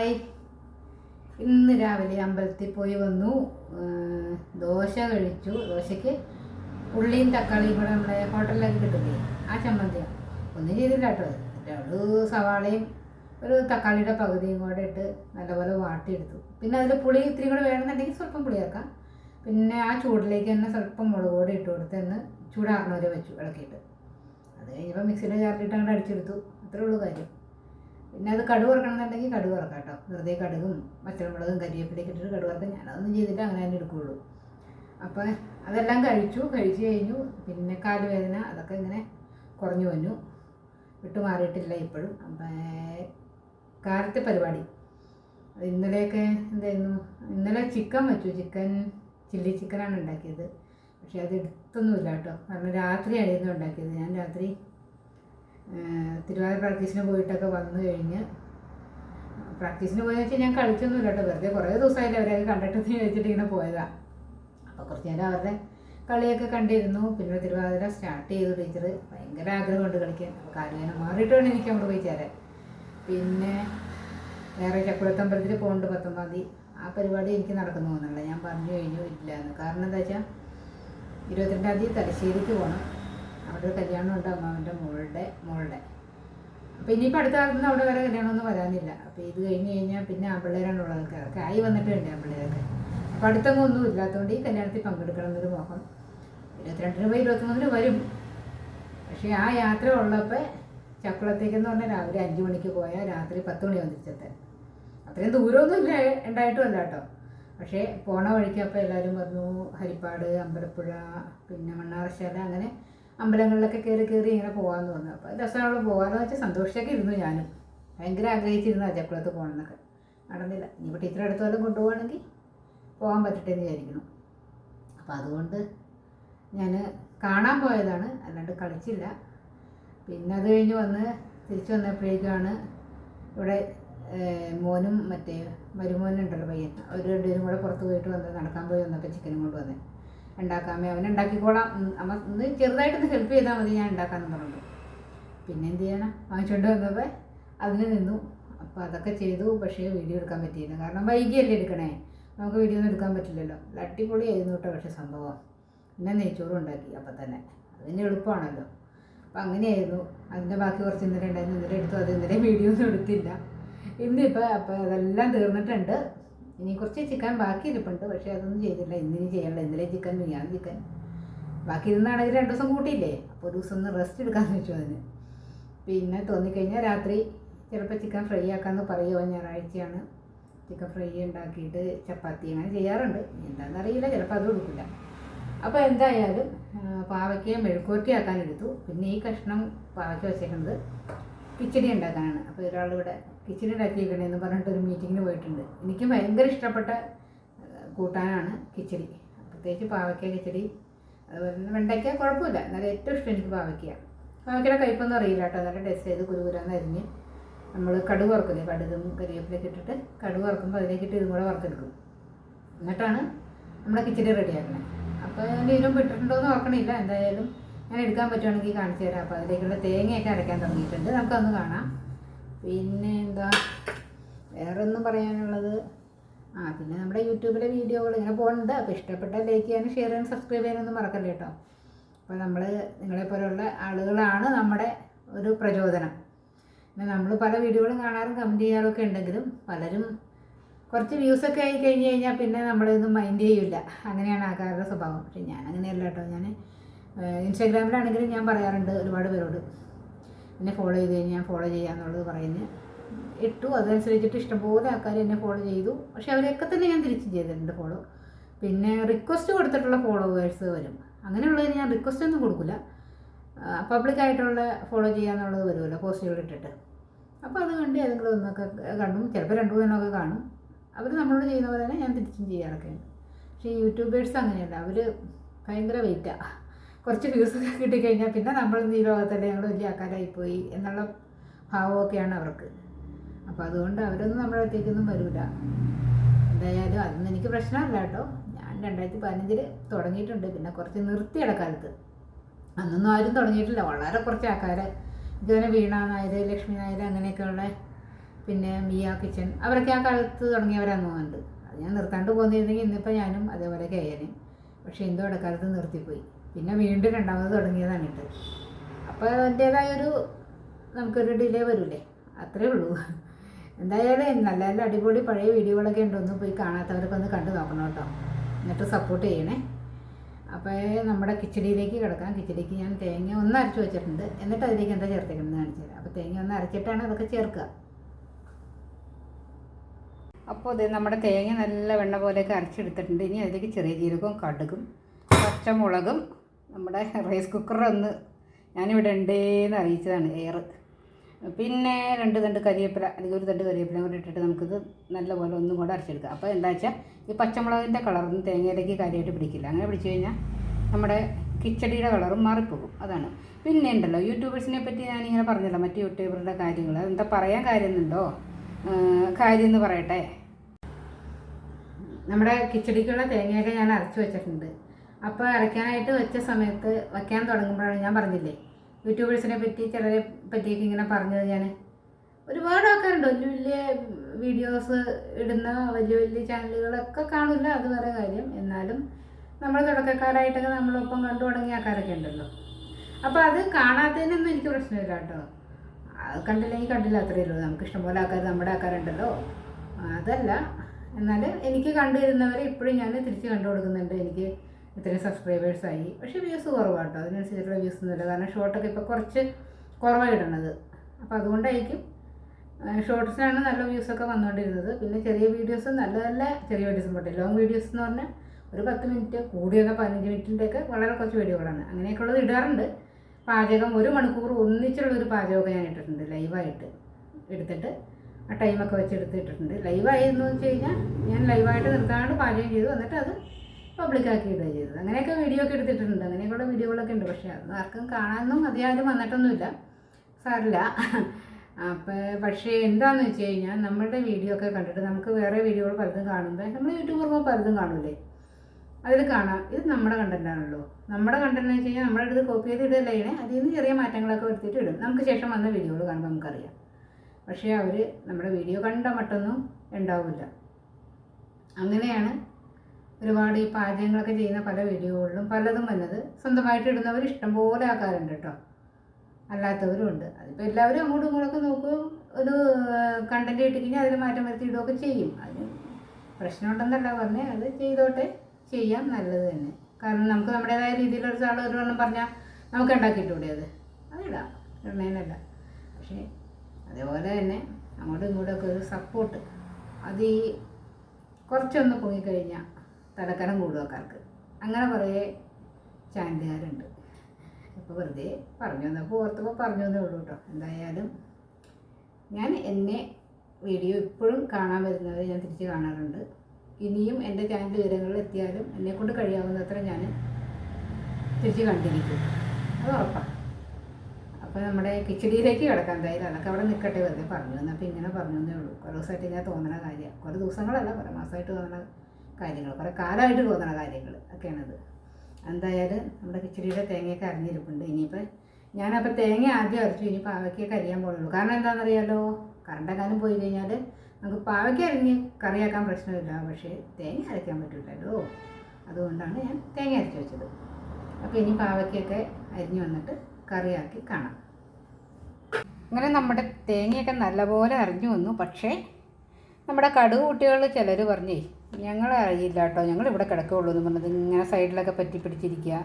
Hi ഇന്ന് രാവിലെ അമ്പലത്തിൽ പോയി വന്നു. ദോശ കഴിച്ചു. ദോശയ്ക്ക് ഉള്ളിയും തക്കാളിയും കൂടെ നമ്മുടെ ഹോട്ടലിലൊക്കെ കിട്ടില്ലേ ആ ചമ്മന്തിയാണ് ഒന്നും ചെയ്തില്ല കേട്ടോ. ഒരു സവാളയും ഒരു തക്കാളിയുടെ പകുതിയും കൂടെ ഇട്ട് നല്ലപോലെ വാട്ടിയെടുത്തു. പിന്നെ അതിൽ പുളി ഇത്തിരി കൂടെ വേണമെന്നുണ്ടെങ്കിൽ സ്വല്പം പുളി ചേർക്കാം. പിന്നെ ആ ചൂടിലേക്ക് തന്നെ സ്വല്പം മുളക് പൊടി ഇട്ട് കൊടുത്തെന്ന് ചൂടാറണവരെ വെച്ചു ഇളക്കിയിട്ട്. അത് കഴിഞ്ഞപ്പോൾ മിക്സിയുടെ ചേർത്തിട്ട് അങ്ങോട്ട് അടിച്ചെടുത്തു. അത്രേ ഉള്ളൂ കാര്യം. പിന്നെ അത് കടുക് വറക്കണമെന്നുണ്ടെങ്കിൽ കടുക് വറക്കാം കേട്ടോ. വെറുതെ കടുകും പച്ചമുളകും കരിവേപ്പിലേക്ക് ഇട്ടിട്ട് കടുക് വറുത്ത് ഞാനതൊന്നും ചെയ്തിട്ട് അങ്ങനെ തന്നെ എടുക്കുകയുള്ളൂ അപ്പോൾ അതെല്ലാം കഴിച്ചു. കഴിച്ചു കഴിഞ്ഞു. പിന്നെ കാലുവേദന അതൊക്കെ ഇങ്ങനെ കുറഞ്ഞു വന്നു. വിട്ടു മാറിയിട്ടില്ല ഇപ്പോഴും. അപ്പം കാലത്തെ പരിപാടി. ഇന്നലെയൊക്കെ എന്തായിരുന്നു? ഇന്നലെ ചിക്കൻ വെച്ചു. ചിക്കൻ ചില്ലി ചിക്കനാണ് ഉണ്ടാക്കിയത്. പക്ഷേ അത് എടുത്തൊന്നുമില്ല കേട്ടോ. കാരണം രാത്രിയായിരുന്നു ഉണ്ടാക്കിയത്. ഞാൻ രാത്രി തിരുവാതിര പ്രാക്ടീസിന് പോയിട്ടൊക്കെ വന്നു കഴിഞ്ഞ്. പ്രാക്ടീസിന് പോയെന്ന് വെച്ചാൽ ഞാൻ കളിച്ചൊന്നുമില്ല കേട്ടോ. വെറുതെ കുറേ ദിവസമായില്ലേ അവരെയൊക്കെ കണ്ടിട്ടെന്ന് ചോദിച്ചിട്ട് ഇങ്ങനെ പോയതാണ് അപ്പോൾ കുറച്ച് നേരം അവരുടെ കളിയൊക്കെ കണ്ടിരുന്നു. പിന്നെ തിരുവാതിര സ്റ്റാർട്ട് ചെയ്തു ടീച്ചർ ഭയങ്കര ആഗ്രഹമുണ്ട് കളിക്കാൻ. അപ്പോൾ കാര്യങ്ങനെ മാറിയിട്ട് വേണം എനിക്ക് അങ്ങോട്ട് പോയി ചേരാൻ. പിന്നെ വേറെ ചക്കുളത്തമ്പലത്തിൽ പോകുന്നുണ്ട് പത്തൊമ്പതാം തീയതി. ആ പരിപാടി എനിക്ക് നടക്കുന്നു പോകുന്നില്ല ഞാൻ പറഞ്ഞു കഴിഞ്ഞു ഇല്ല. എന്ന് കാരണം എന്താ വെച്ചാൽ ഇരുപത്തിരണ്ടാം തീയതി തലശ്ശേരിക്ക് പോകണം ഒരു കല്യാണം ഉണ്ട് അമ്മാവന്റെ മോളുടെ മോളുടെ. അപ്പോൾ ഇനിയിപ്പോൾ അടുത്ത കാലത്ത് അവിടെ വരെ കല്യാണമൊന്നും വരാനില്ല. അപ്പോൾ ഇത് കഴിഞ്ഞ് കഴിഞ്ഞാൽ പിന്നെ ആമ്പിള്ളേരാണ് ഉള്ളത്. ആയി വന്നിട്ടുണ്ട് ആമ്പിള്ളേരൊക്കെ. അപ്പോൾ അടുത്തൊന്നും ഒന്നും ഇല്ലാത്തതുകൊണ്ട് ഈ കല്യാണത്തിൽ പങ്കെടുക്കണം എന്നൊരു മോഹം. ഇരുപത്തിരണ്ടിന് പോയി ഇരുപത്തിമൂന്നിന് വരും. പക്ഷേ ആ യാത്ര ഉള്ളപ്പോൾ ചക്കുളത്തേക്കെന്ന് പറഞ്ഞാൽ രാവിലെ അഞ്ച് മണിക്ക് പോയാൽ രാത്രി പത്ത് മണി തിരിച്ചെത്താൻ. അത്രയും ദൂരമൊന്നും ഇല്ല ഉണ്ടായിട്ടും അല്ല കേട്ടോ. പക്ഷേ പോണ വഴിക്ക് അപ്പോൾ എല്ലാവരും പറഞ്ഞു ഹരിപ്പാട് അമ്പലപ്പുഴ പിന്നെ മണ്ണാറശാല അങ്ങനെ അമ്പലങ്ങളിലൊക്കെ കയറി കയറി ഇങ്ങനെ പോകാമെന്ന് തോന്നുന്നു അപ്പോൾ രസമുള്ള പോകാമെന്ന് വെച്ചാൽ സന്തോഷമൊക്കെ ഇരുന്നു ഞാനും. ഭയങ്കര ആഗ്രഹിച്ചിരുന്നു ആ ചക്കുളത്ത് പോകണമെന്നൊക്കെ നടന്നില്ല. ഇനിയിപ്പോൾ ടീച്ചറെ അടുത്ത വല്ലതും കൊണ്ടുപോകണമെങ്കിൽ പോകാൻ പറ്റട്ടെ എന്ന് വിചാരിക്കുന്നു. അപ്പോൾ അതുകൊണ്ട് ഞാൻ കാണാൻ പോയതാണ്. അല്ലാണ്ട് കളിച്ചില്ല. പിന്നെ അത് കഴിഞ്ഞ് വന്ന് തിരിച്ചു വന്നപ്പോഴേക്കാണ് ഇവിടെ മോനും മറ്റേ മരുമോനുണ്ടല്ലോ പയ്യൻ. അവർ രണ്ടുപേരും കൂടെ പുറത്ത് പോയിട്ട് വന്ന് നടക്കാൻ പോയി വന്നപ്പോൾ ചിക്കനും കൊണ്ട് വന്നേ. ഉണ്ടാക്കാമേ അവൻ ഉണ്ടാക്കിക്കോളാം. അമ്മ ഒന്ന് ചെറുതായിട്ടൊന്ന് ഹെൽപ്പ് ചെയ്താൽ മതി ഞാൻ ഉണ്ടാക്കാമെന്ന് പറഞ്ഞു പിന്നെ എന്ത് ചെയ്യണം? വാങ്ങിച്ചുകൊണ്ട് വന്നപ്പോൾ അതിന് നിന്നു. അപ്പോൾ അതൊക്കെ ചെയ്തു പക്ഷേ വീഡിയോ എടുക്കാൻ പറ്റിയില്ല. കാരണം വൈകിയല്ലേ എടുക്കണേ. നമുക്ക് വീഡിയോ ഒന്നും എടുക്കാൻ പറ്റില്ലല്ലോ. അടിപൊളിയായിരുന്നു കേട്ടോ പക്ഷേ സംഭവം. പിന്നെ നെയ്ച്ചോറും ഉണ്ടാക്കി അപ്പം തന്നെ. അതിന് എളുപ്പമാണല്ലോ. അപ്പം അങ്ങനെയായിരുന്നു. അതിന്റെ ബാക്കി കുറച്ച് ഇന്നലെ ഉണ്ടായിരുന്നു. ഇന്നലെ എടുത്തു. അത് ഇന്നലെ വീഡിയോ ഒന്നും എടുത്തില്ല. ഇന്നിപ്പോൾ അപ്പോൾ അതെല്ലാം തീർന്നിട്ടുണ്ട്. ഇനി കുറച്ച് ചിക്കൻ ബാക്കി ഇരിപ്പുണ്ട്. പക്ഷേ അതൊന്നും ചെയ്തില്ല. ഇന്നിനി ചെയ്യണ്ട. ഇന്നലെ ചിക്കൻ ഞാൻ ചിക്കൻ. ബാക്കി ഇരുന്നാണെങ്കിൽ രണ്ട് ദിവസം കൂട്ടിയില്ലേ? അപ്പോൾ ഒരു ദിവസം ഒന്ന് റെസ്റ്റ് എടുക്കാമെന്ന് വെച്ചു അതിന്. പിന്നെ തോന്നിക്കഴിഞ്ഞാൽ രാത്രി ചിലപ്പോൾ ചിക്കൻ ഫ്രൈ ആക്കാമെന്ന് പറയുമോ ഞായറാഴ്ചയാണ്. ചിക്കൻ ഫ്രൈ ഉണ്ടാക്കിയിട്ട് ചപ്പാത്തി അങ്ങനെ ചെയ്യാറുണ്ട്. എന്താണെന്നറിയില്ല ചിലപ്പോൾ അത് കൊടുക്കില്ല. അപ്പോൾ എന്തായാലും ആ, പാവയ്ക്കയെ മെഴുക്കുവരട്ടി ആക്കാൻ എടുത്തു. പിന്നെ ഈ കഷ്ണം പാവയ്ക്ക വെച്ചേക്കുന്നത് കിച്ചടി ഉണ്ടാക്കാനാണ്. അപ്പോൾ ഒരാളിവിടെ കിച്ചടി ഉണ്ടാക്കിയേക്കണേന്ന് പറഞ്ഞിട്ട് ഒരു മീറ്റിങ്ങിന് പോയിട്ടുണ്ട്. എനിക്ക് ഭയങ്കര ഇഷ്ടപ്പെട്ട കൂട്ടാനാണ് കിച്ചടി. പ്രത്യേകിച്ച് പാവയ്ക്ക കിച്ചടി. അതുപോലെ തന്നെ വെണ്ടയ്ക്ക കുഴപ്പമില്ല. എന്നാലും ഏറ്റവും ഇഷ്ടം എനിക്ക് പാവയ്ക്ക. പാവയ്ക്കയുടെ കയ്പൊന്നും അറിയില്ല കേട്ടോ. നല്ല ടേസ്റ്റ് ചെയ്ത് കുരുകുരാന്ന് അരിഞ്ഞ് നമ്മൾ കടുക് വറക്കില്ലേ? കടുകും കരിവേപ്പിലൊക്കെ ഇട്ടിട്ട് കടുക് വറക്കുമ്പോൾ അതിലേക്കിട്ട് ഇതും കൂടെ വറുത്തെടുക്കും. എന്നിട്ടാണ് നമ്മുടെ കിച്ചടി റെഡിയാക്കണേ അപ്പോൾ ഇതിനും ഇട്ടിട്ടുണ്ടോ എന്ന് ഓർക്കണില്ല. എന്തായാലും ഞാൻ എടുക്കാൻ പറ്റുവാണെങ്കിൽ കാണിച്ചു തരാം. അപ്പോൾ അതിലേക്കുള്ള തേങ്ങയൊക്കെ അരയ്ക്കാൻ തുടങ്ങിയിട്ടുണ്ട്. നമുക്കൊന്ന് കാണാം. പിന്നെ എന്താ വേറെ ഒന്നും പറയാനുള്ളത്? ആ പിന്നെ നമ്മുടെ യൂട്യൂബിലെ വീഡിയോകൾ ഇങ്ങനെ പോകുന്നുണ്ട് അപ്പോൾ ഇഷ്ടപ്പെട്ട ലൈക്ക് ചെയ്യാനും ഷെയർ ചെയ്യാനും സബ്സ്ക്രൈബ് ചെയ്യാനൊന്നും മറക്കല്ല കേട്ടോ അപ്പോൾ നമ്മൾ നിങ്ങളെപ്പോലുള്ള ആളുകളാണ് നമ്മുടെ ഒരു പ്രചോദനം. പിന്നെ നമ്മൾ പല വീഡിയോകളും കാണാറും കമന്റ് ചെയ്യാറൊക്കെ ഉണ്ടെങ്കിലും പലരും കുറച്ച് വ്യൂസൊക്കെ ആയി കഴിഞ്ഞ് കഴിഞ്ഞാൽ പിന്നെ നമ്മളിതൊന്നും മൈൻഡ് ചെയ്യില്ല. അങ്ങനെയാണ് ആൾക്കാരുടെ സ്വഭാവം. പക്ഷേ ഞാൻ അങ്ങനെയല്ല കേട്ടോ ഞാൻ ഇൻസ്റ്റാഗ്രാമിലാണെങ്കിലും ഞാൻ പറയാറുണ്ട് ഒരുപാട് പേരോട്. എന്നെ ഫോളോ ചെയ്ത് ഞാൻ ഫോളോ ചെയ്യാന്നുള്ളത് പറയുന്നത് ഇട്ടു അതനുസരിച്ചിട്ട് ഇഷ്ടംപോലെ ആൾക്കാർ എന്നെ ഫോളോ ചെയ്തു. പക്ഷെ അവരെയൊക്കെ തന്നെ ഞാൻ തിരിച്ച് ചെയ്തിട്ടുണ്ട് ഫോളോ പിന്നെ റിക്വസ്റ്റ് കൊടുത്തിട്ടുള്ള ഫോളോവേഴ്സ് വരും. അങ്ങനെയുള്ളതിന് ഞാൻ റിക്വസ്റ്റ് ഒന്നും കൊടുക്കില്ല പബ്ലിക്കായിട്ടുള്ള ഫോളോ ചെയ്യാന്നുള്ളത് വരുമല്ലോ പോസ്റ്റുകൾ ഇട്ടിട്ട്. അപ്പോൾ അത് കണ്ട് ഏതെങ്കിലും ഒന്നൊക്കെ കണ്ടും ചിലപ്പോൾ രണ്ടു മൂന്നെണ്ണമൊക്കെ കാണും. അവർ നമ്മളോട് ചെയ്യുന്ന പോലെ തന്നെ ഞാൻ തിരിച്ചും ചെയ്യാറൊക്കെയാണ് പക്ഷേ യൂട്യൂബേഴ്സ് അങ്ങനെയല്ല അവർ ഭയങ്കര വെയിറ്റാണ് കുറച്ച് വ്യൂസൊക്കെ കിട്ടിക്കഴിഞ്ഞാൽ പിന്നെ നമ്മൾ ഈ ലോകത്തല്ലേ ഞങ്ങൾ വലിയ ആക്കാരായിപ്പോയി എന്നുള്ള ഭാവമൊക്കെയാണ് അവർക്ക്. അപ്പോൾ അതുകൊണ്ട് അവരൊന്നും നമ്മുടെ അടുത്തേക്കൊന്നും വരില്ല എന്തായാലും അതൊന്നും എനിക്ക് പ്രശ്നമല്ല കേട്ടോ. ഞാൻ രണ്ടായിരത്തി പതിനഞ്ചിൽ തുടങ്ങിയിട്ടുണ്ട്. പിന്നെ കുറച്ച് നിർത്തിയുടെ കാലത്ത്. അന്നൊന്നും ആരും തുടങ്ങിയിട്ടില്ല. വളരെ കുറച്ച് ആൾക്കാർ ഇതുപോലെ വീണ നായർ ലക്ഷ്മി നായർ അങ്ങനെയൊക്കെയുള്ള പിന്നെ മിയ കിച്ചൺ അവരൊക്കെ ആ കാലത്ത് തുടങ്ങിയവരാന്ന് തോന്നുന്നുണ്ട്. അത് ഞാൻ നിർത്താണ്ട് പോകുന്നിരുന്നെങ്കിൽ ഇന്നിപ്പോൾ ഞാനും അതേപോലെ കയറി പക്ഷേ എന്തോ ഇടക്കാലത്ത് നിർത്തിപ്പോയി. പിന്നെ വീണ്ടും രണ്ടാമത് തുടങ്ങിയതാണ് ഇത്. അപ്പോൾ അതിന്റേതായൊരു നമുക്കൊരു ഡിലേ വരൂലേ? അത്രേ ഉള്ളൂ. എന്തായാലും നല്ല നല്ല അടിപൊളി പഴയ വീഡിയോകളൊക്കെ ഉണ്ട് ഒന്ന് പോയി കാണാത്തവരൊക്കെ ഒന്ന് കണ്ടു നോക്കണം കേട്ടോ. എന്നിട്ട് സപ്പോർട്ട് ചെയ്യണേ. അപ്പോൾ നമ്മുടെ കിച്ചടിയിലേക്ക് കിടക്കാം. കിച്ചടിക്ക് ഞാൻ തേങ്ങ ഒന്ന് അരച്ച് വെച്ചിട്ടുണ്ട്. എന്നിട്ട് അതിലേക്ക് എന്താ ചേർത്തേക്കുന്നത് കാണിച്ചു തരാം. അപ്പോൾ തേങ്ങ ഒന്ന് അരച്ചിട്ടാണ് അതൊക്കെ ചേർക്കുക. അപ്പോൾ ഇത് നമ്മുടെ തേങ്ങ നല്ല വെണ്ണ പോലെയൊക്കെ അരച്ചെടുത്തിട്ടുണ്ട്. ഇനി അതിലേക്ക് ചെറിയ ജീരകവും കടുകും പച്ചമുളകും നമ്മുടെ റൈസ് കുക്കർ ഒന്ന് ഞാനിവിടെ ഉണ്ടേന്ന് അറിയിച്ചതാണ് എയർ. പിന്നെ രണ്ട് തണ്ട് കരിവേപ്പില അല്ലെങ്കിൽ ഒരു തണ്ട് കരിവേപ്പില കൂടെ ഇട്ടിട്ട് നമുക്കിത് നല്ലപോലെ ഒന്നും കൂടെ അരച്ചെടുക്കാം. അപ്പോൾ എന്താ വെച്ചാൽ ഈ പച്ചമുളകിന്റെ കളറൊന്നും തേങ്ങയിലേക്ക് കാര്യമായിട്ട് പിടിക്കില്ല. അങ്ങനെ പിടിച്ചു കഴിഞ്ഞാൽ നമ്മുടെ കിച്ചടിയുടെ കളറും മാറിപ്പോകും. അതാണ്. പിന്നെ ഉണ്ടല്ലോ യൂട്യൂബേഴ്സിനെ പറ്റി ഞാനിങ്ങനെ പറഞ്ഞല്ലോ മറ്റു യൂട്യൂബറുടെ കാര്യങ്ങൾ. എന്താ പറയാൻ കാര്യമെന്നുണ്ടോ കാര്യം എന്ന് പറയട്ടെ. നമ്മുടെ കിച്ചടിക്കുള്ള തേങ്ങയൊക്കെ ഞാൻ അരച്ചു വെച്ചിട്ടുണ്ട്. അപ്പോൾ അരയ്ക്കാനായിട്ട് വെച്ച സമയത്ത് വയ്ക്കാൻ തുടങ്ങുമ്പോഴാണ് ഞാൻ പറഞ്ഞില്ലേ യൂട്യൂബേഴ്സിനെ പറ്റി ചിലരെ പറ്റിയൊക്കെ ഇങ്ങനെ പറഞ്ഞത് ഞാൻ ഒരുപാട് ആൾക്കാരുണ്ട് വലിയ വലിയ വീഡിയോസ് ഇടുന്ന വലിയ വലിയ ചാനലുകളൊക്കെ കാണില്ല അത് വേറെ കാര്യം. എന്നാലും നമ്മൾ തുടക്കക്കാരായിട്ടൊക്കെ നമ്മളൊപ്പം കണ്ടു തുടങ്ങിയ ആൾക്കാരൊക്കെ ഉണ്ടല്ലോ. അപ്പോൾ അത് കാണാത്തതിനൊന്നും എനിക്ക് പ്രശ്നമില്ല കേട്ടോ. കണ്ടില്ലെങ്കിൽ കണ്ടില്ല അത്രയേ ഉള്ളൂ. നമുക്ക് ഇഷ്ടംപോലെ ആൾക്കാർ നമ്മുടെ ആൾക്കാരുണ്ടല്ലോ. അതല്ല എന്നാൽ എനിക്ക് കണ്ടുവരുന്നവരെ ഇപ്പോഴും ഞാൻ തിരിച്ച് കണ്ടു കൊടുക്കുന്നുണ്ട്. എനിക്ക് ഇത്രയും സബ്സ്ക്രൈബേഴ്സായി പക്ഷേ വ്യൂസ് കുറവാട്ടോ. അതിനനുസരിച്ചുള്ള വ്യൂസ് ഒന്നുമില്ല കാരണം ഷോർട്ടൊക്കെ ഇപ്പോൾ കുറച്ച് കുറവാണ് ഇടണത് അപ്പോൾ അതുകൊണ്ടായിരിക്കും ഷോർട്സിനാണ് നല്ല വ്യൂസൊക്കെ വന്നുകൊണ്ടിരുന്നത് പിന്നെ ചെറിയ വീഡിയോസ് നല്ല നല്ല ചെറിയ വീഡിയോസും പോട്ടെ. ലോങ് വീഡിയോസ് എന്ന് പറഞ്ഞാൽ ഒരു പത്ത് മിനിറ്റ് കൂടിയൊക്കെ പതിനഞ്ച് മിനിറ്റിന്റെയൊക്കെ വളരെ കുറച്ച് വീഡിയോകളാണ് അങ്ങനെയൊക്കെ ഉള്ളത് ഇടാറുണ്ട്. പാചകം ഒരു മണിക്കൂർ ഒന്നിച്ചുള്ള ഒരു പാചകമൊക്കെ ഞാൻ ഇട്ടിട്ടുണ്ട് ലൈവായിട്ട് എടുത്തിട്ട് ആ ടൈമൊക്കെ വെച്ച് എടുത്തിട്ടുണ്ട് ലൈവായിരുന്നു വെച്ച് കഴിഞ്ഞാൽ ഞാൻ ലൈവായിട്ട് നിർത്താണ്ട് പാചകം ചെയ്തു. എന്നിട്ട് അത് പബ്ലിക്കാക്കി ഇടുക ചെയ്തത്. അങ്ങനെയൊക്കെ വീഡിയോ ഒക്കെ എടുത്തിട്ടുണ്ട്. അങ്ങനെയൊക്കെയുള്ള വീഡിയോകളൊക്കെ ഉണ്ട്. പക്ഷേ അത് ആർക്കും കാണാനൊന്നും അധികാരം വന്നിട്ടൊന്നുമില്ല. സാറില്ല അപ്പോൾ പക്ഷേ എന്താണെന്ന് വെച്ച് കഴിഞ്ഞാൽ നമ്മളുടെ വീഡിയോ ഒക്കെ കണ്ടിട്ട് നമുക്ക് വേറെ വീഡിയോകൾ പലതും കാണുമ്പോൾ നമ്മൾ യൂട്യൂബർ പലതും കാണൂലേ? അതിൽ കാണാം. ഇത് നമ്മുടെ കണ്ടന്റാണല്ലോ നമ്മുടെ കണ്ടന്റ് എന്ന് വെച്ച് കഴിഞ്ഞാൽ നമ്മുടെ അടുത്ത് കോപ്പി ചെയ്ത് ഇടല്ലേ? അതിൽ നിന്ന് ചെറിയ മാറ്റങ്ങളൊക്കെ വരുത്തിയിട്ട് ഇടും. നമുക്ക് ശേഷം വന്ന വീഡിയോകൾ കാണുമ്പോൾ നമുക്കറിയാം. പക്ഷേ അവർ നമ്മുടെ വീഡിയോ കണ്ട മട്ടൊന്നും ഉണ്ടാവില്ല. അങ്ങനെയാണ് ഒരുപാട് ഈ പാചകങ്ങളൊക്കെ ചെയ്യുന്ന പല വീഡിയോകളിലും പലതും വന്നത് സ്വന്തമായിട്ട് ഇടുന്നവർ ഇഷ്ടം പോലെ ആക്കാറുണ്ട് കേട്ടോ. അല്ലാത്തവരും ഉണ്ട്. അതിപ്പോൾ എല്ലാവരും അങ്ങോട്ടും ഇങ്ങോട്ടൊക്കെ നോക്കും ഒരു കണ്ടന്റ് കിട്ടിക്കഴിഞ്ഞാൽ അതിന് മാറ്റം വരുത്തി ഇടുകയൊക്കെ ചെയ്യും. അതിന് പ്രശ്നമുണ്ടെന്നല്ല പറഞ്ഞേ അത് ചെയ്തോട്ടെ. ചെയ്യാം നല്ലത് തന്നെ. കാരണം നമുക്ക് നമ്മുടേതായ രീതിയിലൊരു സാൾ വണ്ണം പറഞ്ഞാൽ നമുക്ക് ഉണ്ടാക്കിയിട്ടൂടെ അത്? അതിടാം ഇടണേനല്ല പക്ഷേ അതേപോലെ തന്നെ അങ്ങോട്ടും ഇങ്ങോട്ടൊക്കെ ഒരു സപ്പോർട്ട് അത് ഈ കുറച്ചൊന്ന് പൊങ്ങിക്കഴിഞ്ഞാൽ തലക്കനം കൂടും ആൾക്കാർക്ക് അങ്ങനെ കുറേ ചാനലുകാരുണ്ട്. അപ്പോൾ വെറുതെ പറഞ്ഞു വന്നപ്പോൾ ഓർത്തപ്പോൾ പറഞ്ഞു വന്നേ ഉള്ളൂ കേട്ടോ എന്തായാലും ഞാൻ എന്നെ വീഡിയോ ഇപ്പോഴും കാണാൻ വരുന്നവരെ ഞാൻ തിരിച്ച് കാണാറുണ്ട്. ഇനിയും എന്റെ ചാനൽ വിവരങ്ങളിൽ എത്തിയാലും എന്നെക്കൊണ്ട് കഴിയാവുന്നത്ര ഞാൻ തിരിച്ച് കണ്ടിരിക്കും. അത് ഉറപ്പാണ് അപ്പോൾ നമ്മുടെ കിച്ചടിയിലേക്ക് കിടക്കാം എന്തായാലും. അതൊക്കെ അവിടെ നിൽക്കട്ടെ വെറുതെ പറഞ്ഞു തന്നപ്പോൾ ഇങ്ങനെ പറഞ്ഞു തന്നേ ഉള്ളൂ. കുറേ ദിവസമായിട്ട് ഞാൻ തോന്നണ കാര്യം കുറേ ദിവസങ്ങളല്ല കുറേ മാസമായിട്ട് തോന്നണ കാര്യങ്ങൾ കുറേ കാലമായിട്ട് തോന്നണ കാര്യങ്ങൾ ഒക്കെയാണത്. എന്തായാലും നമ്മുടെ കിച്ചടിയുടെ തേങ്ങയൊക്കെ അറിഞ്ഞിരിപ്പുണ്ട് ഇനിയിപ്പോൾ ഞാനപ്പോൾ തേങ്ങ ആദ്യം അരച്ചു ഇനി പാവയ്ക്കൊക്കെ അരിയാൻ പോകുള്ളൂ കാരണം എന്താണെന്നറിയാലോ കാലം പോയി കഴിഞ്ഞാൽ നമുക്ക് പാവയ്ക്ക അരിഞ്ഞ് കറിയാക്കാൻ പ്രശ്നമില്ല. പക്ഷേ തേങ്ങ അരയ്ക്കാൻ പറ്റില്ലല്ലോ. അതുകൊണ്ടാണ് ഞാൻ തേങ്ങ അരച്ച് വെച്ചത്. അപ്പോൾ ഇനി പാവയ്ക്കൊക്കെ അരിഞ്ഞ് വന്നിട്ട് കറിയാക്കി കാണാം. അങ്ങനെ നമ്മുടെ തേങ്ങയൊക്കെ നല്ലപോലെ അരിഞ്ഞു വന്നു. പക്ഷേ നമ്മുടെ കടുക് കുട്ടികൾ ചിലർ പറഞ്ഞേ ഞങ്ങൾ അറിയില്ല കേട്ടോ. ഞങ്ങൾ ഇവിടെ കിടക്കുകയുള്ളൂ എന്ന് പറഞ്ഞത്. ഇങ്ങനെ സൈഡിലൊക്കെ പറ്റി പിടിച്ചിരിക്കുക.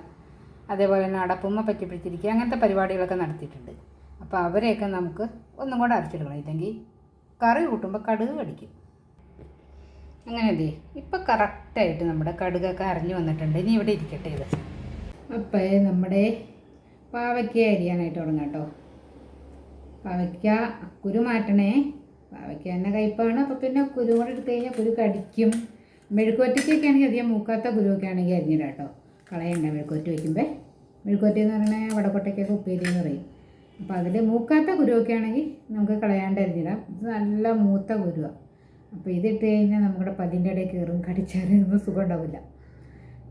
അതേപോലെ തന്നെ അടപ്പുമ്മ പറ്റി പിടിച്ചിരിക്കുക. അങ്ങനത്തെ പരിപാടികളൊക്കെ നടത്തിയിട്ടുണ്ട്. അപ്പോൾ അവരെയൊക്കെ നമുക്ക് ഒന്നും കൂടെ അരച്ചെടുക്കണം ഇല്ലെങ്കിൽ കറി കൂട്ടുമ്പോൾ കടുക് കടിക്കും. അങ്ങനെ അതെ ഇപ്പം കറക്റ്റായിട്ട് നമ്മുടെ കടുകൊക്കെ അരഞ്ഞു വന്നിട്ടുണ്ട്. ഇനി ഇവിടെ ഇരിക്കട്ടെ ഇത്. അപ്പോൾ നമ്മുടെ പാവയ്ക്ക അരിയാനായിട്ട് തുടങ്ങാം കേട്ടോ. പാവയ്ക്ക കുരു മാറ്റണേ. പാവയ്ക്ക തന്നെ കയ്പ്പാണ് അപ്പോൾ പിന്നെ കുരു കൂടെ എടുത്തു കഴിഞ്ഞാൽ കുരു കടിക്കും. മെഴുക്കുവറ്റയ്ക്കൊക്കെ ആണെങ്കിൽ അധികം മൂക്കാത്ത കുരുവൊക്കെ ആണെങ്കിൽ അരിഞ്ഞിടാം കേട്ടോ. കളയണ്ട മെഴുക്കുവറ്റ വയ്ക്കുമ്പോൾ മെഴുക്കുവറ്റ എന്ന് പറഞ്ഞാൽ വടക്കൊട്ടയ്ക്കൊക്കെ ഉപ്പേരി എന്ന് പറയും. അപ്പോൾ അതിൽ മൂക്കാത്ത കുരുവൊക്കെ ആണെങ്കിൽ നമുക്ക് കളയാണ്ട് അരിഞ്ഞിടാം. ഇത് നല്ല മൂത്ത കുരുവാണ് അപ്പോൾ ഇതിട്ട് കഴിഞ്ഞാൽ നമ്മുടെ പതിന്റെ ഇടയിൽ കയറും. കടിച്ചാലൊന്നും സുഖം ഉണ്ടാവില്ല.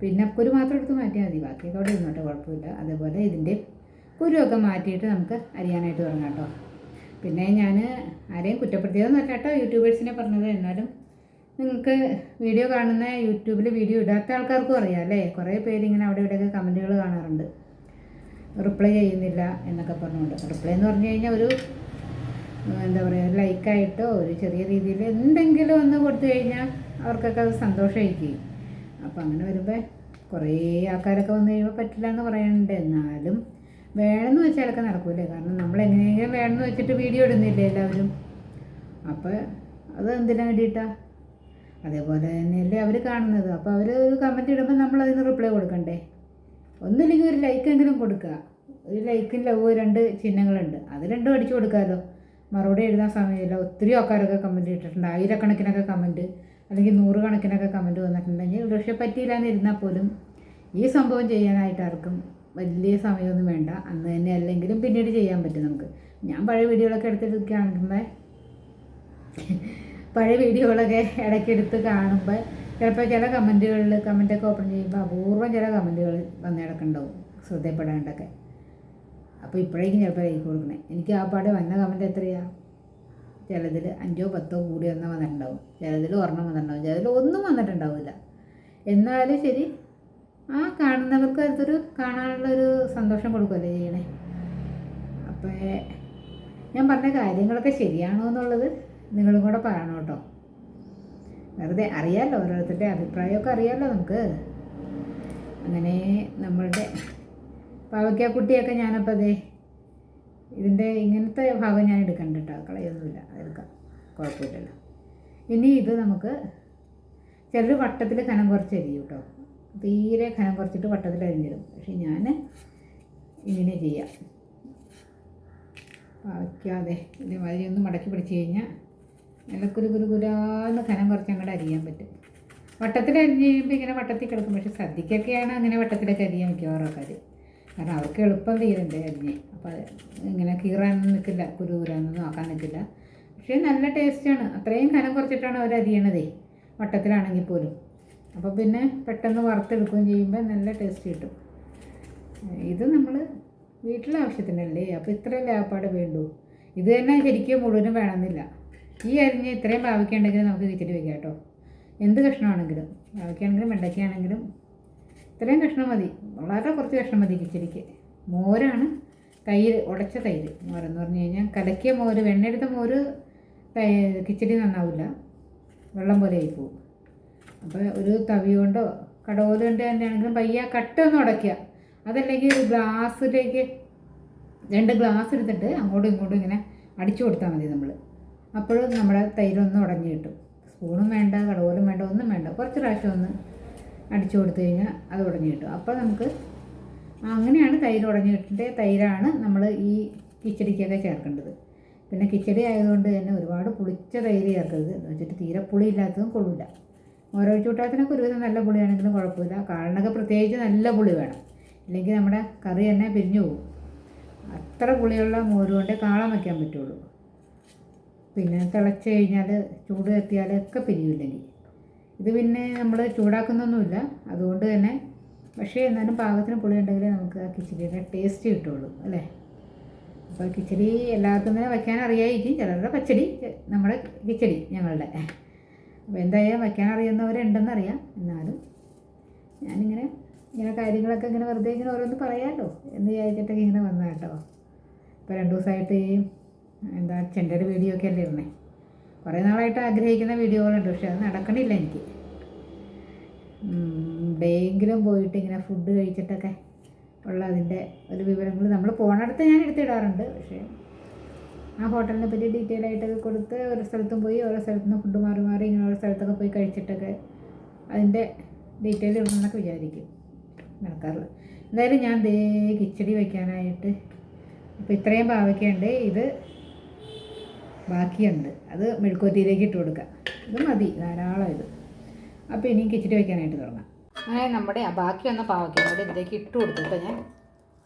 പിന്നെ കുരു മാത്രം എടുത്ത് മാറ്റിയാൽ മതി. ബാക്കിയൊക്കെ അവിടെ ഇരുന്നോട്ടെ കുഴപ്പമില്ല. അതേപോലെ ഇതിന്റെ കുരുവൊക്കെ മാറ്റിയിട്ട് നമുക്ക് അരിയാനായിട്ട് തുടങ്ങാം കേട്ടോ. പിന്നെ ഞാൻ ആരെയും കുറ്റപ്പെടുത്തിയതെന്ന് വെച്ചാട്ടോ യൂട്യൂബേഴ്സിനെ പറഞ്ഞത് എന്നാലും നിങ്ങൾക്ക് വീഡിയോ കാണുന്ന യൂട്യൂബിൽ വീഡിയോ ഇടാത്ത ആൾക്കാർക്കും അറിയാം അല്ലേ? കുറേ പേര് ഇങ്ങനെ അവിടെ ഇവിടെയൊക്കെ കമന്റുകൾ കാണാറുണ്ട്. റിപ്ലൈ ചെയ്യുന്നില്ല എന്നൊക്കെ പറഞ്ഞുകൊണ്ട്. റിപ്ലൈ എന്ന് പറഞ്ഞു കഴിഞ്ഞാൽ ഒരു എന്താ പറയുക ഒരു ലൈക്കായിട്ടോ ഒരു ചെറിയ രീതിയിൽ എന്തെങ്കിലും ഒന്ന് കൊടുത്തു കഴിഞ്ഞാൽ അവർക്കൊക്കെ അത് സന്തോഷമായിരിക്കും അപ്പോൾ അങ്ങനെ വരുമ്പോൾ കുറേ ആൾക്കാരൊക്കെ വന്നു കഴിയുമ്പോൾ പറ്റില്ല എന്ന് പറയുന്നുണ്ട് എന്നാലും വേണമെന്ന് വെച്ചാലൊക്കെ നടക്കൂലേ? കാരണം നമ്മൾ എങ്ങനെയെങ്കിലും വേണമെന്ന് വെച്ചിട്ട് വീഡിയോ ഇടുന്നില്ലേ എല്ലാവരും? അപ്പോൾ അത് എന്തിനാ വേണ്ടിയിട്ടാ? അതേപോലെ തന്നെയല്ലേ അവർ കാണുന്നത്. അപ്പോൾ അവർ ഒരു കമന്റ് ഇടുമ്പോൾ നമ്മൾ അതിന് റിപ്ലൈ കൊടുക്കണ്ടേ? ഒന്നില്ലെങ്കിൽ ഒരു ലൈക്കെങ്കിലും കൊടുക്കുക. ഒരു ലൈക്കും ലവ് രണ്ട് ചിഹ്നങ്ങളുണ്ട്. അത് രണ്ടും അടിച്ചു കൊടുക്കാമല്ലോ മറുപടി എഴുതാൻ സമയമില്ല. ഒത്തിരി ആൾക്കാരൊക്കെ കമന്റ് ഇട്ടിട്ടുണ്ട്. ആയിരക്കണക്കിനൊക്കെ കമന്റ് അല്ലെങ്കിൽ നൂറുകണക്കിനൊക്കെ കമന്റ് വന്നിട്ടുണ്ടെങ്കിൽ പക്ഷേ പറ്റിയില്ല എന്നിരുന്നാൽ പോലും ഈ സംഭവം ചെയ്യാനായിട്ട് ആർക്കും വലിയ സമയമൊന്നും വേണ്ട. അന്ന് തന്നെ അല്ലെങ്കിലും പിന്നീട് ചെയ്യാൻ പറ്റും നമുക്ക്. ഞാൻ പഴയ വീഡിയോകളൊക്കെ എടുത്തിട്ട് കാണുമ്പോൾ പഴയ വീഡിയോകളൊക്കെ ഇടയ്ക്കെടുത്ത് കാണുമ്പോൾ ചിലപ്പോൾ ചില കമന്റുകളിൽ കമന്റൊക്കെ ഓപ്പൺ ചെയ്യുമ്പോൾ അപൂർവം ചില കമന്റുകൾ വന്ന് കിടക്കുന്നുണ്ടാവും ശ്രദ്ധപ്പെടാണ്ടൊക്കെ അപ്പോൾ ഇപ്പോഴേക്കും ചിലപ്പോൾ ലൈക്ക് കൊടുക്കണേ എനിക്ക് ആ പാടെ വന്ന കമന്റ് എത്രയാണ് ചിലതിൽ അഞ്ചോ പത്തോ കൂടി വന്നാൽ വന്നിട്ടുണ്ടാവും. ചിലതിൽ ഒരെണ്ണം വന്നിട്ടുണ്ടാവും. ചിലതിൽ ഒന്നും വന്നിട്ടുണ്ടാവില്ല. എന്നാലും ശരി ആ കാണുന്നവർക്ക് അതൊരു കാണാനുള്ളൊരു സന്തോഷം കൊടുക്കുമല്ലേ ചെയ്യണേ? അപ്പോൾ ഞാൻ പറഞ്ഞ കാര്യങ്ങളൊക്കെ ശരിയാണോ എന്നുള്ളത് നിങ്ങളും കൂടെ പറയണം കേട്ടോ. വെറുതെ അറിയാമല്ലോ ഓരോരുത്തരുടെ അഭിപ്രായമൊക്കെ അറിയാമല്ലോ നമുക്ക്. അങ്ങനെ നമ്മളുടെ പാവയ്ക്കാക്കുട്ടിയൊക്കെ ഞാനപ്പോൾ അതെ ഇതിന്റെ ഇങ്ങനത്തെ ഭാഗം ഞാൻ എടുക്കണ്ട കേട്ടോ. കളയൊന്നുമില്ല എടുക്കാം. കുഴപ്പമില്ലല്ലോ. ഇനി ഇത് നമുക്ക് ചിലർ വട്ടത്തിൽ കനം കുറച്ച് അരിയും കേട്ടോ. തീരെ ഖനം കുറച്ചിട്ട് വട്ടത്തിൽ അരിഞ്ഞിടും. പക്ഷെ ഞാൻ ഇങ്ങനെ ചെയ്യാം. വയ്ക്കാതെ ഇതേമാതിരി ഒന്ന് മടക്കി പിടിച്ച് കഴിഞ്ഞാൽ നല്ല കുരു കുരു കുരാന്ന് കനം കുറച്ച് അങ്ങോട്ട് അരിയാൻ പറ്റും. വട്ടത്തിൽ അരിഞ്ഞ് കഴിയുമ്പോൾ ഇങ്ങനെ വട്ടത്തിൽ കിടക്കും. പക്ഷെ സദ്യക്കൊക്കെയാണ് അങ്ങനെ വട്ടത്തിലൊക്കെ അരിയാൻ മിക്കവാറും ആൾക്കാർ. കാരണം അവർക്ക് എളുപ്പം തീരണ്ടേ അരിഞ്ഞ്. അപ്പോൾ ഇങ്ങനെ കീറാൻ നിൽക്കില്ല കുരു കുരാനൊന്നും നോക്കാൻ നിൽക്കില്ല പക്ഷേ നല്ല ടേസ്റ്റാണ് അത്രയും കനം കുറച്ചിട്ടാണ് അവർ അരിയണതേ വട്ടത്തിലാണെങ്കിൽ പോലും. അപ്പോൾ പിന്നെ പെട്ടെന്ന് വറുത്തെടുക്കുകയും ചെയ്യുമ്പോൾ നല്ല ടേസ്റ്റ് കിട്ടും. ഇത് നമ്മൾ വീട്ടിലെ ആവശ്യത്തിനല്ലേ? അപ്പോൾ ഇത്രയല്ലേ ആപ്പാട് വേണ്ടൂ? ഇത് തന്നെ ശരിക്കും മുഴുവനും വേണമെന്നില്ല. ഈ അരിഞ്ഞ് ഇത്രയും ഭാവിക്കുണ്ടെങ്കിൽ നമുക്ക് കിച്ചടി വയ്ക്കാം കേട്ടോ. എന്ത് കഷ്ണമാണെങ്കിലും ഭാവിക്കാണെങ്കിലും വെണ്ടയ്ക്കാണെങ്കിലും ഇത്രയും കഷ്ണം മതി. വളരെ കുറച്ച് കഷ്ണം മതി കിച്ചടിക്ക്. മോരാണ് തൈര് ഉടച്ച തൈര് മോരെന്ന് പറഞ്ഞു കഴിഞ്ഞാൽ കലക്കിയ മോര് വെണ്ണെടുത്ത മോര് കിച്ചടി നന്നാവില്ല. വെള്ളം പോലെ ആയിപ്പോവും അപ്പോൾ ഒരു തവി കൊണ്ടോ കടോൽ കൊണ്ട് തന്നെയാണെങ്കിലും പയ്യ കട്ട ഒന്ന് ഉടയ്ക്കുക അതല്ലെങ്കിൽ ഒരു ഗ്ലാസ്സിലേക്ക് രണ്ട് ഗ്ലാസ് എടുത്തിട്ട് അങ്ങോട്ടും ഇങ്ങോട്ടും ഇങ്ങനെ അടിച്ചു കൊടുത്താൽ മതി നമ്മൾ അപ്പോഴും നമ്മുടെ തൈരൊന്നും ഉടഞ്ഞു കിട്ടും. സ്പൂണും വേണ്ട കടകോലും വേണ്ട ഒന്നും വേണ്ട. കുറച്ച് പ്രാവശ്യം ഒന്ന് അടിച്ചു കൊടുത്തു കഴിഞ്ഞാൽ അത് ഉടഞ്ഞു കിട്ടും. അപ്പോൾ നമുക്ക് അങ്ങനെയാണ് തൈര് ഉടഞ്ഞു കിട്ടേണ്ട തൈരാണ് നമ്മൾ ഈ കിച്ചടിക്കൊക്കെ ചേർക്കേണ്ടത്. പിന്നെ കിച്ചടി ആയതുകൊണ്ട് തന്നെ ഒരുപാട് പുളിച്ച തൈര് ചേർക്കരുത്. എന്ന് വെച്ചിട്ട് തീരെ പുളിയില്ലാത്തതും കൊള്ളില്ല ഓരോ ചൂട്ടാത്തിനൊക്കെ ഒരുവിധം നല്ല പുളിയാണെങ്കിലും കുഴപ്പമില്ല. കാളിനൊക്കെ പ്രത്യേകിച്ച് നല്ല പുളി വേണം. ഇല്ലെങ്കിൽ നമ്മുടെ കറി തന്നെ പിരിഞ്ഞു പോകും. അത്ര പുളിയുള്ള മോര് കൊണ്ടേ കാളം വയ്ക്കാൻ പറ്റുള്ളൂ. പിന്നെ തിളച്ച് കഴിഞ്ഞാൽ ചൂട് എത്തിയാലൊക്കെ പിരിയില്ലെങ്കിൽ. ഇത് പിന്നെ നമ്മൾ ചൂടാക്കുന്നൊന്നുമില്ല. അതുകൊണ്ട് തന്നെ പക്ഷേ എന്നാലും പാകത്തിന് പുളി ഉണ്ടെങ്കിൽ നമുക്ക് ആ കിച്ചടിയുടെ ടേസ്റ്റ് കിട്ടുള്ളൂ അല്ലേ? അപ്പോൾ കിച്ചടി എല്ലാവർക്കും തന്നെ വയ്ക്കാൻ അറിയായിരിക്കും. ചിലരുടെ പച്ചടി നമ്മുടെ കിച്ചടി ഞങ്ങളുടെ. എന്തായാലും വയ്ക്കാൻ അറിയുന്നവരുണ്ടെന്നറിയാം എന്നാലും ഞാനിങ്ങനെ ഇങ്ങനെ കാര്യങ്ങളൊക്കെ ഇങ്ങനെ വെറുതെ ഇങ്ങനെ ഓരോന്ന് പറയാമല്ലോ എന്ന് വിചാരിച്ചിട്ടൊക്കെ ഇങ്ങനെ വന്ന കേട്ടോ. ഇപ്പോൾ രണ്ട് ദിവസമായിട്ട് ഈ എന്താ ചെണ്ടയുടെ വീഡിയോ ഒക്കെ അല്ലേ ഇരുന്നേ കുറേ നാളായിട്ട് ആഗ്രഹിക്കുന്ന വീഡിയോകളുണ്ട് പക്ഷെ അത് നടക്കണില്ല എനിക്ക്. ഡേയെങ്കിലും പോയിട്ട് ഇങ്ങനെ ഫുഡ് കഴിച്ചിട്ടൊക്കെ ഉള്ള അതിന്റെ ഒരു വിവരങ്ങൾ നമ്മൾ പോണടുത്ത് ഞാൻ എടുത്തിടാറുണ്ട് പക്ഷേ ആ ഹോട്ടലിനെ പറ്റി ഡീറ്റെയിൽ ആയിട്ടൊക്കെ കൊടുത്ത് ഓരോ സ്ഥലത്തും പോയി ഓരോ സ്ഥലത്തു നിന്ന് ഫുഡ് മാറി മാറി ഇങ്ങനെ ഓരോ സ്ഥലത്തൊക്കെ പോയി കഴിച്ചിട്ടൊക്കെ അതിന്റെ ഡീറ്റെയിൽ ഇടണമെന്നൊക്കെ വിചാരിക്കും നടക്കാറുള്ളത്. എന്തായാലും ഞാൻ ദേ കിച്ചടി വയ്ക്കാനായിട്ട് അപ്പോൾ ഇത്രയും പാവയ്ക്കുണ്ട് ഇത് ബാക്കിയുണ്ട്. അത് മെഴുക്കോത്തിയിലേക്ക് ഇട്ട് കൊടുക്കുക ഇത് മതി ധാരാളം ഇത്. അപ്പോൾ ഇനിയും കിച്ചടി വയ്ക്കാനായിട്ട് തുടങ്ങാം. അങ്ങനെ നമ്മുടെ ആ ബാക്കി വന്ന പാവയ്ക്ക കൂടെ ഇതിലേക്ക് ഇട്ട് കൊടുത്തിട്ട് ഞാൻ.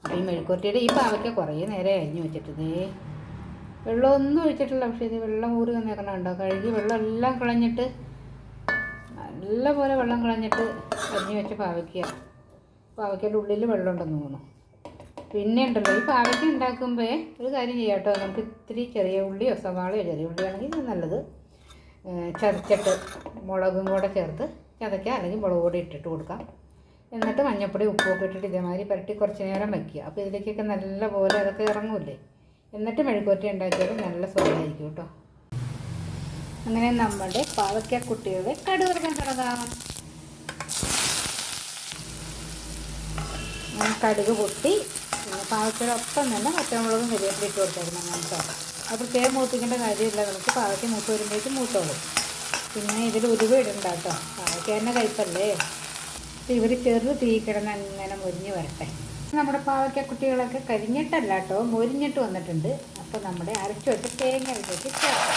അപ്പോൾ ഈ മെഴുക്കുവറ്റിയുടെ ഈ പാവയ്ക്ക കുറേ നേരം അരിഞ്ഞു വെച്ചിട്ട് ദേ വെള്ളമൊന്നും ഒഴിച്ചിട്ടില്ല. പക്ഷേ ഇത് വെള്ളം ഊറി വന്നേക്കണം കണ്ടോ? കഴുകി വെള്ളം എല്ലാം കളഞ്ഞിട്ട് നല്ലപോലെ വെള്ളം കളഞ്ഞിട്ട് അരിഞ്ഞു വെച്ച് പാവയ്ക്കുക. പാവയ്ക്കയുടെ ഉള്ളിൽ വെള്ളം ഉണ്ടെന്ന് തോന്നുന്നു. പിന്നെ ഉണ്ടല്ലോ ഈ പാവയ്ക്ക ഉണ്ടാക്കുമ്പോൾ ഒരു കാര്യം ചെയ്യാം കേട്ടോ. നമുക്ക് ഇത്തിരി ചെറിയ ഉള്ളിയോ സവാളയോ ചെറിയ ഉള്ളിയാണെങ്കിൽ നല്ലത്. ചതച്ചിട്ട് മുളകും കൂടെ ചേർത്ത് ചതയ്ക്കുക. അല്ലെങ്കിൽ മുളക് പൊടി ഇട്ടിട്ട് കൊടുക്കാം. എന്നിട്ട് മഞ്ഞപ്പൊടി ഉപ്പൊക്കെ ഇട്ടിട്ട് ഇതേമാതിരി പുരട്ടി കുറച്ച് നേരം വയ്ക്കുക അപ്പോൾ ഇതിലേക്കൊക്കെ നല്ലപോലെ അതൊക്കെ ഇറങ്ങൂലേ എന്നിട്ട് മെഴുക്കുവരട്ടി ഉണ്ടാക്കിയാൽ നല്ല സ്വാദായിരിക്കും കേട്ടോ. അങ്ങനെ നമ്മുടെ പാവയ്ക്ക കുട്ടികളെ കടുവറക്കാൻ തുടങ്ങാം കടുക് പൊട്ടി പാവയ്ക്കയുടെ ഒപ്പം തന്നെ പച്ചമുളകും കരിവേപ്പില ഇട്ട് കൊടുത്തായിരുന്നു നമുക്ക് അത് പ്രത്യേകം മൂപ്പിക്കേണ്ട കാര്യമില്ല നമുക്ക് പാവയ്ക്ക മൂത്ത് വരുമ്പോഴേക്കും മൂത്തോളും. പിന്നെ ഇതിൽ ഉരുവ ഇടണ്ട കേട്ടോ. പാവയ്ക്ക തന്നെ കഴിപ്പല്ലേ ഇവർ ചെറു തീ കിടന്ന് അങ്ങനെ മുരിഞ്ഞ് വരട്ടെ. നമ്മുടെ പാവയ്ക്ക കുട്ടികളൊക്കെ കരിഞ്ഞിട്ടല്ല കേട്ടോ മുരിഞ്ഞിട്ട് വന്നിട്ടുണ്ട്. അപ്പോൾ നമ്മുടെ അരച്ചു വെച്ച് തേങ്ങ വെച്ചിട്ട് ചേർക്കാം.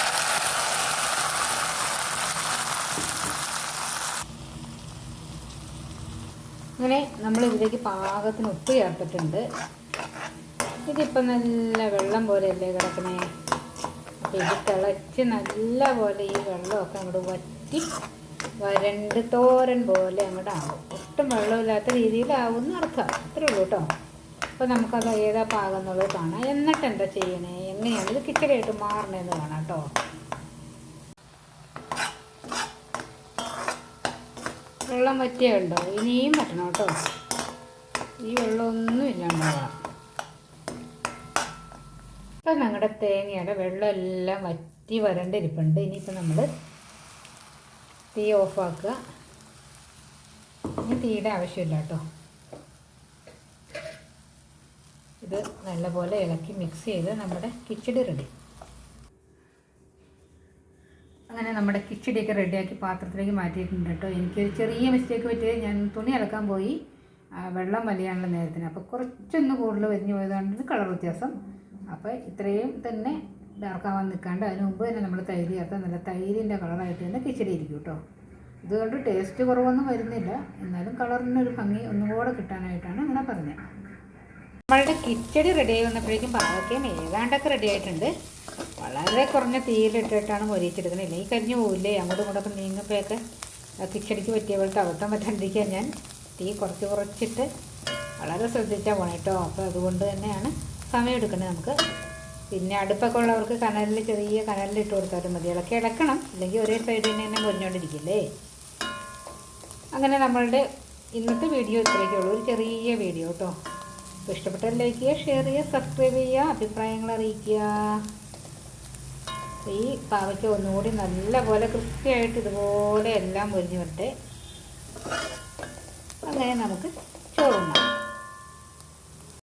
അങ്ങനെ നമ്മൾ ഇതിലേക്ക് പാകത്തിന് ഉപ്പ് ചേർത്തിട്ടുണ്ട്. ഇതിപ്പോൾ നല്ല വെള്ളം പോലെയല്ലേ കിടക്കണേ? അപ്പോൾ ഇത് തിളച്ച് നല്ല പോലെ ഈ വെള്ളമൊക്കെ അങ്ങോട്ട് വറ്റി വരണ്ട് തോരൻ പോലെ അങ്ങോട്ട് ആവും. ഒട്ടും വെള്ളമില്ലാത്ത രീതിയിലാവും അർത്ഥം. അത്രേ ഉള്ളൂ കേട്ടോ. അപ്പോൾ നമുക്കത് ഏതാ പാകം എന്നുള്ളത് കാണാം. എന്നിട്ട് എന്താ ചെയ്യണേ? എങ്ങനെയാണ് ഇത് കിച്ചടിയായിട്ട് മാറണേന്ന് കാണാം കേട്ടോ. വെള്ളം വറ്റിയുണ്ടോ ഇനിയും പറ്റണം കേട്ടോ. ഈ വെള്ളമൊന്നും ഇല്ലാണ്ടാവണം ഇപ്പം ഞങ്ങളുടെ തേങ്ങയുടെ വെള്ളമെല്ലാം വറ്റി വരണ്ടിരിപ്പുണ്ട്. ഇനിയിപ്പോൾ നമ്മൾ തീ ഓഫാക്കുക. ഇനി തീയുടെ ആവശ്യമില്ല കേട്ടോ. ഇത് നല്ലപോലെ ഇളക്കി മിക്സ് ചെയ്ത് നമ്മുടെ കിച്ചടി റെഡി അങ്ങനെ നമ്മുടെ കിച്ചടിയൊക്കെ റെഡിയാക്കി പാത്രത്തിലേക്ക് മാറ്റിയിട്ടുണ്ട് കേട്ടോ. എനിക്കൊരു ചെറിയ മിസ്റ്റേക്ക് പറ്റിയത് ഞാൻ തുണി അലക്കാൻ പോയി. വെള്ളം വലിയാനുള്ള നേരത്തിന്. അപ്പോൾ കുറച്ചൊന്ന് കൂടുതൽ വരിഞ്ഞ് പോയതുകൊണ്ട് കളർ വ്യത്യാസം. അപ്പോൾ ഇത്രയും തന്നെ ഡാർക്കാവാൻ നിൽക്കാണ്ട് അതിന് മുമ്പ് തന്നെ നമ്മൾ തൈര് ചേർത്താൽ നല്ല തൈരിന്റെ കളറായിട്ട് തന്നെ കിച്ചടി ഇരിക്കും കേട്ടോ. ഇതുകൊണ്ട് ടേസ്റ്റ് കുറവൊന്നും വരുന്നില്ല. എന്നാലും കളറിനൊരു ഭംഗി ഒന്നും കൂടെ കിട്ടാനായിട്ടാണ് അങ്ങനെ പറഞ്ഞത്. നമ്മളുടെ കിച്ചടി റെഡി ആയി വന്നപ്പോഴേക്കും പാവയ്ക്കയും ഏതാണ്ടൊക്കെ റെഡി ആയിട്ടുണ്ട്. വളരെ കുറഞ്ഞ തീയിലിട്ടിട്ടാണ് മൊരിയിച്ചെടുക്കുന്നത്. ഇല്ലെങ്കിൽ കരിഞ്ഞു പോവില്ലേ? അങ്ങോട്ടും ഇങ്ങോട്ടൊക്കെ നീങ്ങുമ്പോഴൊക്കെ കിച്ചടിക്ക് പറ്റിയ പോലത്തെ അബദ്ധം പറ്റാണ്ടിരിക്കാൻ ഞാൻ തീ കുറച്ച് കുറച്ചിട്ട് വളരെ ശ്രദ്ധിച്ചാൽ പോകണം കേട്ടോ. അപ്പോൾ അതുകൊണ്ട് തന്നെയാണ് സമയം എടുക്കുന്നത് നമുക്ക് പിന്നെ അടുപ്പൊക്കെ ഉള്ളവർക്ക് കനലിൽ ചെറിയ കനലിൽ ഇട്ട് കൊടുത്താലും മതി. ഇളക്കി ഇളക്കണം. അല്ലെങ്കിൽ ഒരേ സൈഡിൽ നിന്ന് തന്നെ പൊരിഞ്ഞുകൊണ്ടിരിക്കില്ലേ അങ്ങനെ നമ്മളുടെ ഇന്നത്തെ വീഡിയോ ഇത്രയൊക്കെ ഉള്ളൂ. ഒരു ചെറിയ വീഡിയോ കേട്ടോ അപ്പോൾ ഇഷ്ടപ്പെട്ടാൽ ലൈക്ക് ചെയ്യുക ഷെയർ ചെയ്യുക സബ്സ്ക്രൈബ് ചെയ്യുക അഭിപ്രായങ്ങൾ അറിയിക്കുക. ഈ പാവയ്ക്ക ഒന്നുകൂടി നല്ലപോലെ കൃത്യമായിട്ട് ഇതുപോലെ എല്ലാം പൊരിഞ്ഞു വരട്ടെ അങ്ങനെ നമുക്ക് ചോറുണ്ണാം